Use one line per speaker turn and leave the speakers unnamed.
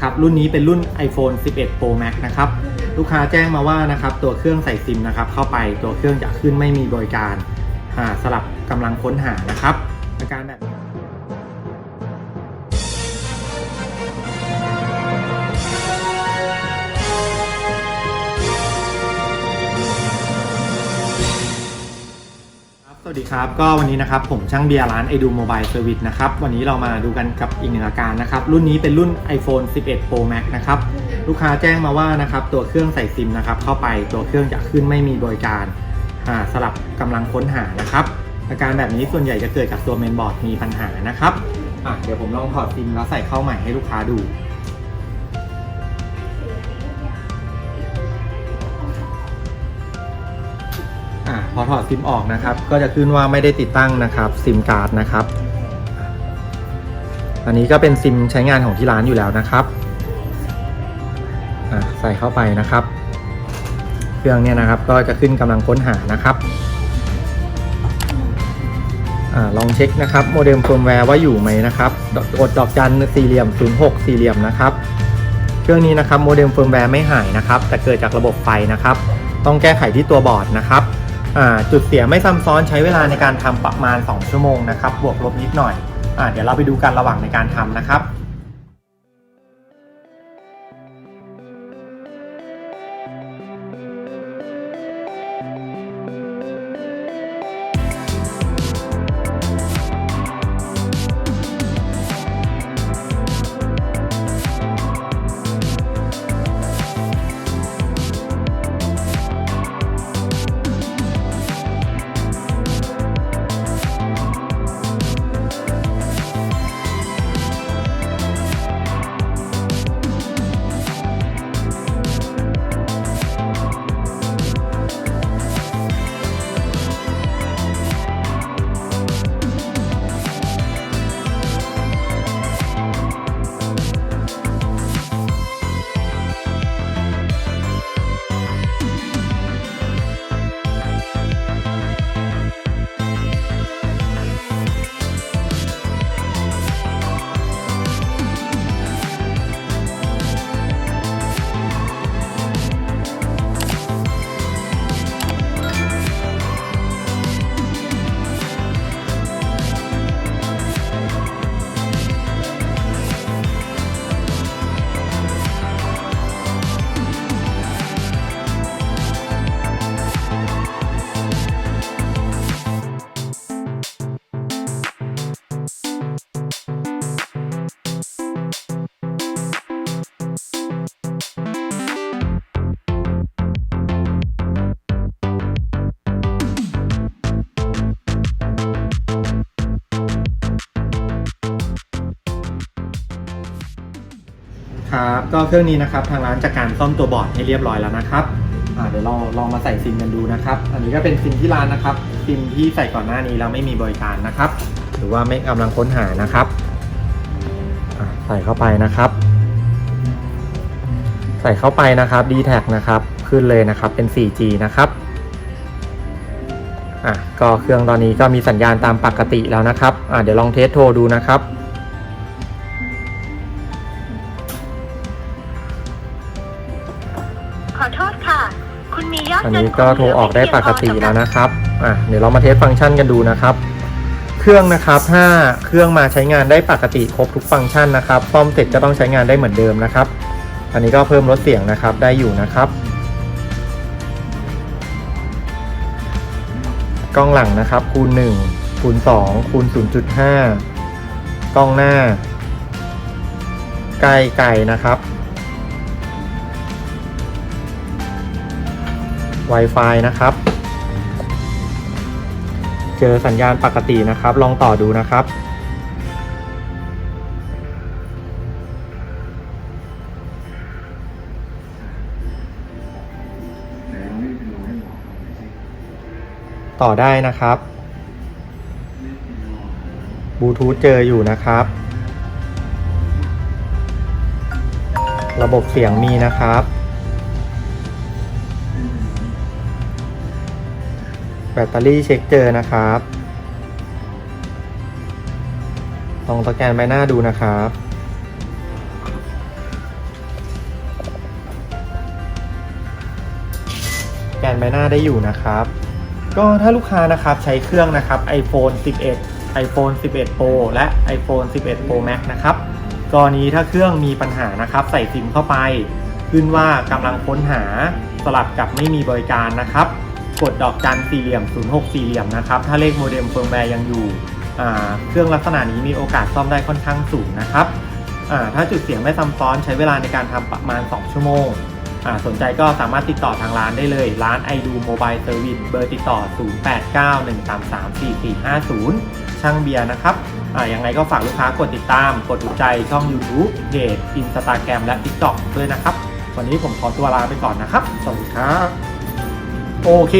ครับรุ่นนี้เป็นรุ่น iPhone 11 Pro Max นะครับลูกค้าแจ้งมาว่านะครับตัวเครื่องใส่ซิมนะครับเข้าไปตัวเครื่องจะขึ้นไม่มีบริการหาสลับกำลังค้นหานะครับอาการแบบ สวัสดีครับ ก็วันนี้นะครับผมช่างเบียร์ร้านไอดูโมบายเซอร์วิสนะครับ วันนี้เรามาดูกันกับอีกหนึ่งอาการนะครับ รุ่นนี้เป็นรุ่น iPhone 11 Pro Max นะครับ ลูกค้าแจ้งมาว่านะครับตัวเครื่องใส่ซิมนะครับ เข้าไปตัวเครื่องจะขึ้นไม่มีบริการอ่าสลับกำลังค้นหานะครับ อาการแบบนี้ส่วนใหญ่จะเกิดจากตัวเมนบอร์ดมีปัญหานะครับอะเดี๋ยวผมลองถอดซิมแล้วใส่เข้าใหม่ให้ลูกค้าดู อะพอถอดซิมออกนะครับ ก็จะขึ้นว่าไม่ได้ติดตั้งนะครับซิมการ์ดนะครับ อันนี้ก็เป็นซิมใช้งานของที่ร้านอยู่แล้วนะครับอะใส่เข้าไปนะครับ เครื่องเนี่ยนะครับก็จะขึ้นกำลังค้นหานะครับอลองเช็คนะครับโมเด็มเฟิร์มแวร์ว่าอยู่ไหมนะครับดอกดดอกจันสี่เหลี่ยม 06 สี่เหลี่ยมนะครับเครื่องนี้นะครับโมเด็มเฟิร์มแวร์ไม่หายนะครับ แต่เกิดจากระบบไฟนะครับ ต้องแก้ไขที่ตัวบอร์ดนะครับ จุดเสียไม่ซ้ำซ้อนใช้เวลาในการทำประมาณ 2 ชั่วโมงนะครับ บวกลบนิดหน่อยอเดี๋ยวเราไปดูกันระหว่างในการทำนะครับ ครับก็เครื่องนี้นะครับทางร้านจัดการซ่อมตัวบอร์ดให้เรียบร้อยแล้วนะครับเดี๋ยวเราลองมาใส่ซิมกันดูนะครับ อันนี้ก็เป็นซิมที่ร้านนะครับซิมที่ใส่ก่อนหน้านี้แล้วไม่มีบริการนะครับ หรือว่าไม่กำลังค้นหานะครับใส่เข้าไปนะครับ ใส่เข้าไปนะครับ d t แทนะครับขึ้นเลยนะครับเป็น 4G นะครับอะก็เครื่องตอนนี้ก็มีสัญญาณตามปกติแล้วนะครับอะเดี๋ยวลองเทสโทรดูนะครับ
ขอโทษค่ะ คุณมียอด
อัน
เงิน
นี้ก็โทรออกได้ปกติแล้วนะครับอะเดี๋ยวเรามาเทสฟังก์ชันกันดูนะครับ เครื่องนะครับถ้าเครื่องมาใช้งานได้ปกติครบทุกฟังก์ชันนะครับซ่อมเสร็จก็ต้องใช้งานได้เหมือนเดิมนะครับ อันนี้ก็เพิ่มลดเสียงนะครับได้อยู่นะครับ กล้องหลังนะครับคูณ1คูณ2คูณ0.5 กล้องหน้าใกล้ไกลนะครับ Wi-Fi นะครับ เจอสัญญาณปกตินะครับ ลองต่อดูนะครับ ต่อได้นะครับบลูทูธเจออยู่นะครับ ระบบเสียงมีนะครับ แบตเตอรี่เช็คเจอนะครับ ลองสแกนใบหน้าดูนะครับ สแกนใบหน้าได้อยู่นะครับ ก็ถ้าลูกค้านะครับใช้เครื่องนะครับ iPhone 11 iPhone 11 Pro และ iPhone 11 Pro Max นะครับกรณีถ้าเครื่องมีปัญหานะครับ ใส่ซิมเข้าไป ขึ้นว่ากำลังค้นหาสลับกับไม่มีบริการนะครับ กดดอกจันสี่เหลี่ยม 06 สี่เหลี่ยมนะครับ ถ้าเลขโมเด็มเฟิร์มแวร์ยังอยู่ เครื่องลักษณะนี้มีโอกาสซ่อมได้ค่อนข้างสูงนะครับ ถ้าจุดเสียงไม่ซ้ำซ้อนใช้เวลาในการทำประมาณ 2 ชั่วโมง สนใจก็สามารถติดต่อทางร้านได้เลย ร้าน i d o Mobile Service เบอร์ติดต่อ 0891334450 ช่างเบียร์นะครับอ่ายังไงก็ฝากลูกค้ากดติดตาม กดถูกใจช่อง YouTube เพจ Instagram และ TikTok ด้วยนะครับ วันนี้ผมขอตัวลาไปก่อนนะครับ สวัสดีครับ โอเค